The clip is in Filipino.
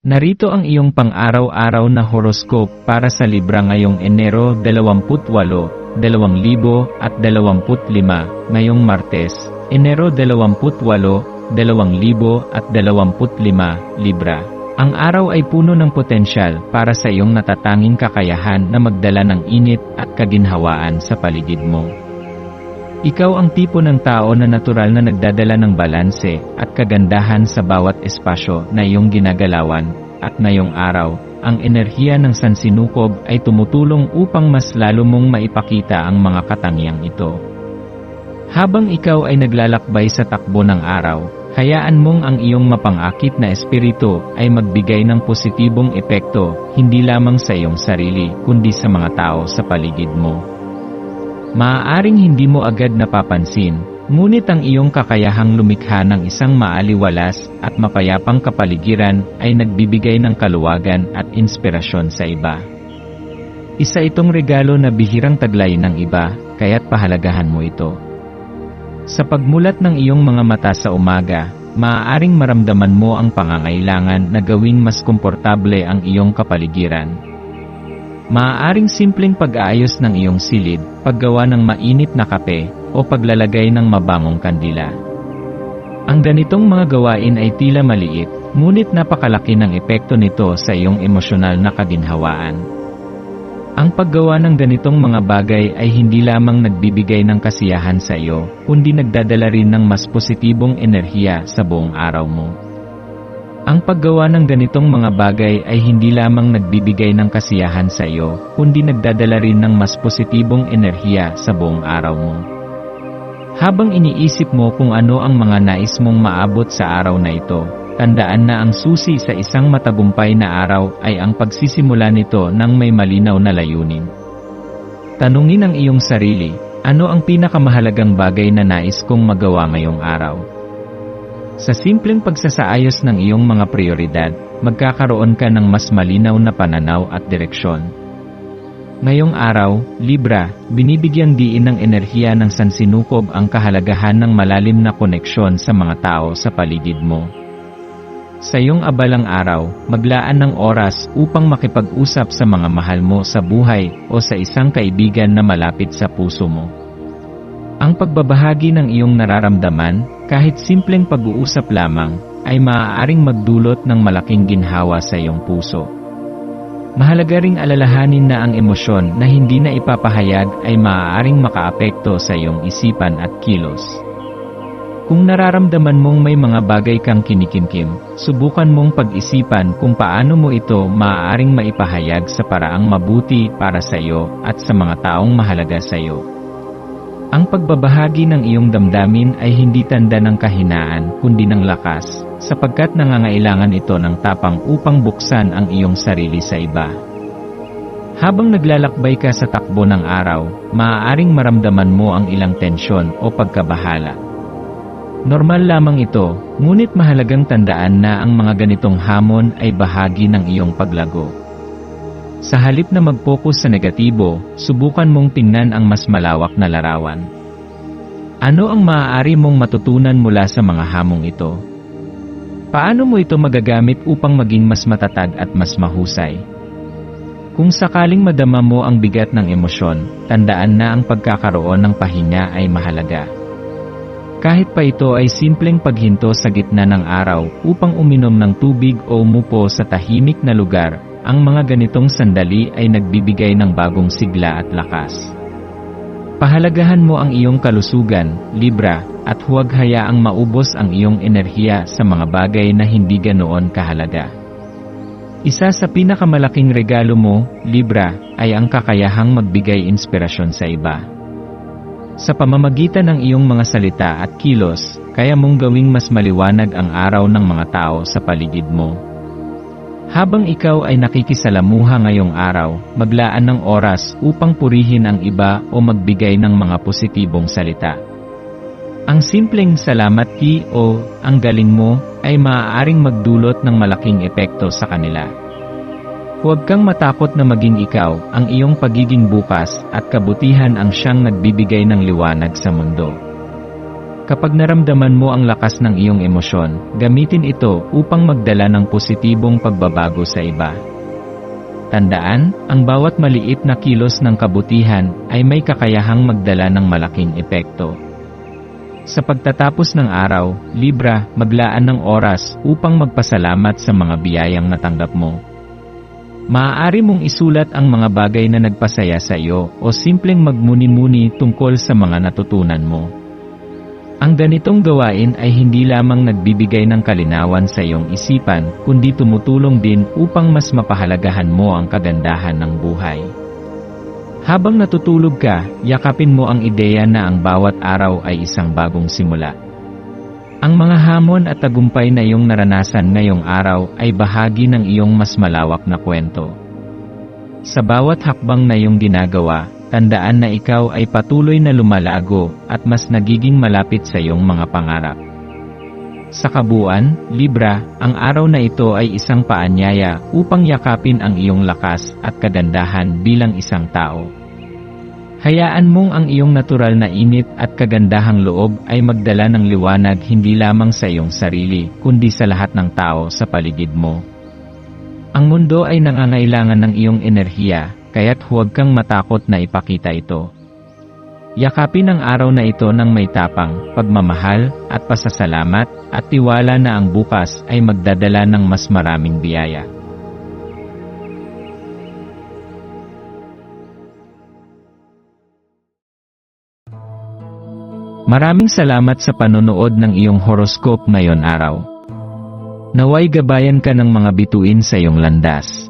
Narito ang iyong pang-araw-araw na horoscope para sa Libra ngayong Enero 28, 2025, ngayong Martes, Enero 28, 2025, Libra. Ang araw ay puno ng potensyal para sa iyong natatanging kakayahan na magdala ng init at kaginhawaan sa paligid mo. Ikaw ang tipo ng tao na natural na nagdadala ng balanse at kagandahan sa bawat espasyo na iyong ginagalawan, at ngayong araw, ang enerhiya ng sansinukob ay tumutulong upang mas lalo mong maipakita ang mga katangiang ito. Habang ikaw ay naglalakbay sa takbo ng araw, hayaan mong ang iyong mapangakit na espiritu ay magbigay ng positibong epekto, hindi lamang sa iyong sarili, kundi sa mga tao sa paligid mo. Maaaring hindi mo agad napapansin, ngunit ang iyong kakayahang lumikha ng isang maaliwalas at mapayapang kapaligiran ay nagbibigay ng kaluwagan at inspirasyon sa iba. Isa itong regalo na bihirang taglay ng iba, kaya't pahalagahan mo ito. Sa pagmulat ng iyong mga mata sa umaga, maaaring maramdaman mo ang pangangailangan na gawing mas komportable ang iyong kapaligiran. Maaaring simpleng pag-aayos ng iyong silid, paggawa ng mainit na kape, o paglalagay ng mabangong kandila. Ang ganitong mga gawain ay tila maliit, ngunit napakalaki ng epekto nito sa iyong emosyonal na kaginhawaan. Ang paggawa ng ganitong mga bagay ay hindi lamang nagbibigay ng kasiyahan sa iyo, kundi nagdadala rin ng mas positibong enerhiya sa buong araw mo. Ang paggawa ng ganitong mga bagay ay hindi lamang nagbibigay ng kasiyahan sa iyo, kundi nagdadala rin ng mas positibong enerhiya sa buong araw mo. Habang iniisip mo kung ano ang mga nais mong maabot sa araw na ito, tandaan na ang susi sa isang matagumpay na araw ay ang pagsisimula nito ng may malinaw na layunin. Tanungin ang iyong sarili, ano ang pinakamahalagang bagay na nais kong magawa ngayong araw? Sa simpleng pagsasaayos ng iyong mga prioridad, magkakaroon ka ng mas malinaw na pananaw at direksyon. Ngayong araw, Libra, binibigyang diin ng enerhiya ng sansinukob ang kahalagahan ng malalim na koneksyon sa mga tao sa paligid mo. Sa iyong abalang araw, maglaan ng oras upang makipag-usap sa mga mahal mo sa buhay o sa isang kaibigan na malapit sa puso mo. Ang pagbabahagi ng iyong nararamdaman, kahit simpleng pag-uusap lamang, ay maaaring magdulot ng malaking ginhawa sa iyong puso. Mahalaga ring alalahanin na ang emosyon na hindi na ipapahayag ay maaaring makaapekto sa iyong isipan at kilos. Kung nararamdaman mong may mga bagay kang kinikimkim, subukan mong pag-isipan kung paano mo ito maaaring maipahayag sa paraang mabuti para sa iyo at sa mga taong mahalaga sa iyo. Ang pagbabahagi ng iyong damdamin ay hindi tanda ng kahinaan kundi ng lakas, sapagkat nangangailangan ito ng tapang upang buksan ang iyong sarili sa iba. Habang naglalakbay ka sa takbo ng araw, maaaring maramdaman mo ang ilang tensyon o pagkabahala. Normal lamang ito, ngunit mahalagang tandaan na ang mga ganitong hamon ay bahagi ng iyong paglago. Sa halip na mag-focus sa negatibo, subukan mong tingnan ang mas malawak na larawan. Ano ang maaari mong matutunan mula sa mga hamong ito? Paano mo ito magagamit upang maging mas matatag at mas mahusay? Kung sakaling madama mo ang bigat ng emosyon, tandaan na ang pagkakaroon ng pahinga ay mahalaga. Kahit pa ito ay simpleng paghinto sa gitna ng araw upang uminom ng tubig o umupo sa tahimik na lugar ang mga ganitong sandali ay nagbibigay ng bagong sigla at lakas. Pahalagahan mo ang iyong kalusugan, Libra, at huwag hayaang maubos ang iyong enerhiya sa mga bagay na hindi ganoon kahalaga. Isa sa pinakamalaking regalo mo, Libra, ay ang kakayahang magbigay inspirasyon sa iba. Sa pamamagitan ng iyong mga salita at kilos, kaya mong gawing mas maliwanag ang araw ng mga tao sa paligid mo. Habang ikaw ay nakikisalamuha ngayong araw, maglaan ng oras upang purihin ang iba o magbigay ng mga positibong salita. Ang simpleng salamat ki o ang galing mo ay maaaring magdulot ng malaking epekto sa kanila. Huwag kang matakot na maging ikaw, ang iyong pagiging bukas at kabutihan ang siyang nagbibigay ng liwanag sa mundo. Kapag naramdaman mo ang lakas ng iyong emosyon, gamitin ito upang magdala ng positibong pagbabago sa iba. Tandaan, ang bawat maliit na kilos ng kabutihan ay may kakayahang magdala ng malaking epekto. Sa pagtatapos ng araw, Libra, maglaan ng oras upang magpasalamat sa mga biyayang natanggap mo. Maaari mong isulat ang mga bagay na nagpasaya sa iyo o simpleng magmuni-muni tungkol sa mga natutunan mo. Ang ganitong gawain ay hindi lamang nagbibigay ng kalinawan sa iyong isipan, kundi tumutulong din upang mas mapahalagahan mo ang kagandahan ng buhay. Habang natutulog ka, yakapin mo ang ideya na ang bawat araw ay isang bagong simula. Ang mga hamon at tagumpay na iyong naranasan ngayong araw ay bahagi ng iyong mas malawak na kwento. Sa bawat hakbang na iyong ginagawa, tandaan na ikaw ay patuloy na lumalago at mas nagiging malapit sa iyong mga pangarap. Sa kabuuan, Libra, ang araw na ito ay isang paanyaya upang yakapin ang iyong lakas at kagandahan bilang isang tao. Hayaan mong ang iyong natural na init at kagandahang loob ay magdala ng liwanag hindi lamang sa iyong sarili, kundi sa lahat ng tao sa paligid mo. Ang mundo ay nangangailangan ng iyong enerhiya, kaya't huwag kang matakot na ipakita ito. Yakapin ang araw na ito ng may tapang, pagmamahal, at pasasalamat, at tiwala na ang bukas ay magdadala ng mas maraming biyaya. Maraming salamat sa panonood ng iyong horoscope ngayon araw. Naway gabayan ka ng mga bituin sa iyong landas.